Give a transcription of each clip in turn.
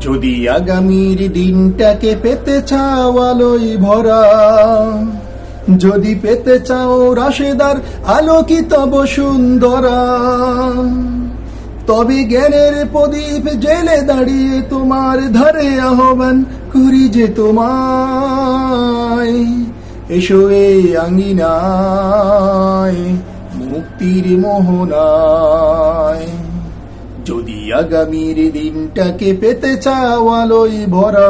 যদি আগামীর দিনটাকে পেতে চাও আলোয় ভরা, যদি পেতে চাও রাশেদার আলোকিত বসুন্ধরা, তবে জ্ঞানের প্রদীপ জেলে দাঁড়িয়ে তোমার ধারে আহ্বান করি যে তোমায়। এসো এই আঙিনায়, মুক্তির মোহনায়। যদি আগামীর দিনটাকে পেতে চাও আলোই ভরা,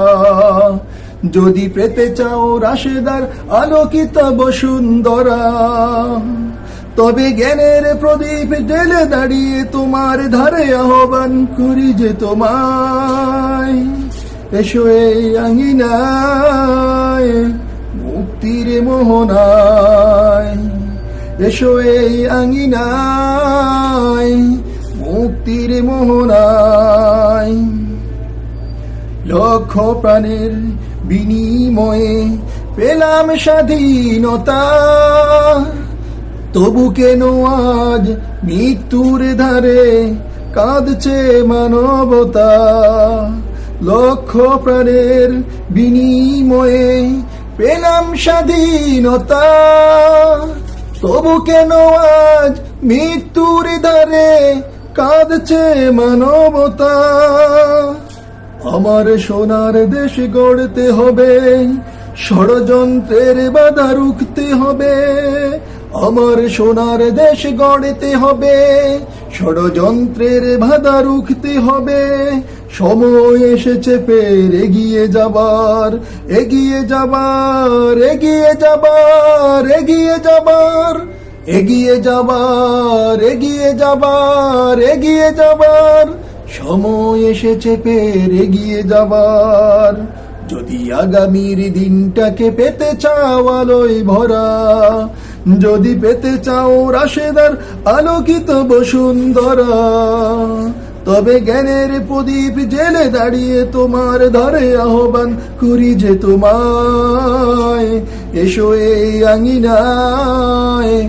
যদি পেতে চাও রাশেদার আলোকিত বসুন্ধরা, তবে জ্ঞানের প্রদীপ জেলে দাঁড়িয়ে তোমার ধারে আহ্বান করি যে তোমায়। এসো এই মুক্তির মোহনায়। এসো এই আঙিনায়। মোহনায় লক্ষ প্রাণের বিনিময়ে পেলাম স্বাধীনতা। তবু কেন আজ মৃত্যুর ধারে কাঁদছে মানবতা? লক্ষ প্রাণের বিনিময়ে পেলাম স্বাধীনতা। তবু কেন আজ মৃত্যুর ধারে কাঁদছে মানবতা। আমার সোনার দেশ গড়তে হবে, ষড়যন্ত্রের বাধা রুখতে হবে। আমার সোনার দেশ গড়তে হবে, ষড়যন্ত্রের বাধা রুখতে হবে। সময় এসেছে ফের এগিয়ে যাবার এগিয়ে যাবার এগিয়ে যাবার এগিয়ে যাবার এগিয়ে যাবার এগিয়ে যাবার। সময় এসেছে ফের এগিয়ে যাবার। যদি আগামীর দিনটাকে পেতে চাও আলোয় ভরা, যদি পেতে চাও রাশেদার আলোকিত বসুন্ধরা, তবে জ্ঞানের প্রদীপ জেলে দাঁড়িয়ে তোমার ধরে আহ্বান করি যে তোমায়, এসো এই আঙিনায়।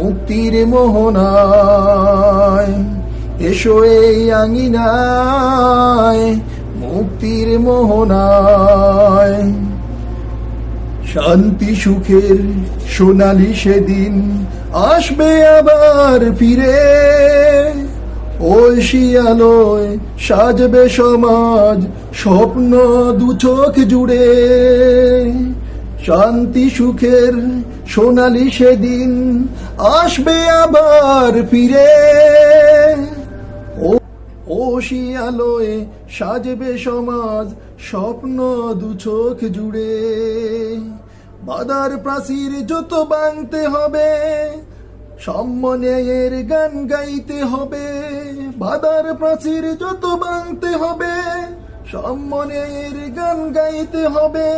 মুক্তির মোহনায়। এসো এই আঙিনায় মুক্তির মোহনায়। শান্তি, সুখের সোনালি সেদিন আসবে আবার ফিরে। ওই শিয়ালয় সাজবে সমাজ স্বপ্ন দু চোখ জুড়ে। শান্তি, সুখের সোনালি সেদিন আসবে আবার ফিরে। ও শিয়ালয়ে সাজবে সমাজ স্বপ্ন দু চোখ জুড়ে। বাদার প্রাচীর যত বাংতে হবে সম্মানের গান গাইতে হবে। বাদার প্রাচীর যত বাংতে হবে সম্মানের গান গাইতে হবে।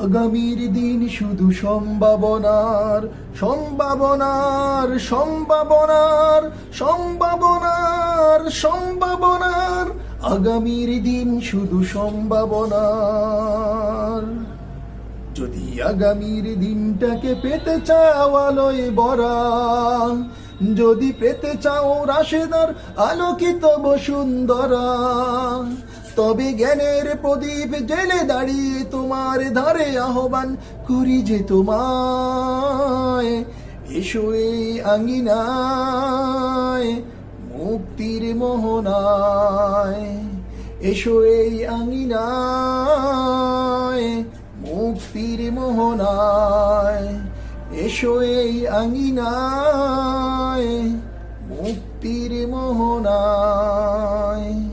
আগামীর দিন শুধু সম্ভাবনার সম্ভাবনার সম্ভাবনার সম্ভাবনার সম্ভাবনার। আগামীর দিন শুধু সম্ভাবনার। যদি আগামীর দিনটাকে পেতে চাও আলোয় বরা যদি পেতে চাও রাশেদার আলোকিত বসুন্ধরা তবে জ্ঞানের প্রদীপ জেলে দাঁড়িয়ে তোমার ধারে আহ্বান করি যে তোমায়। এসো এই আঙ্গিনায় মুক্তির মোহনায়। এসো এই আঙ্গিনায় মুক্তির মোহনায়। এসো এই আঙ্গিনায় মুক্তির মোহনায়।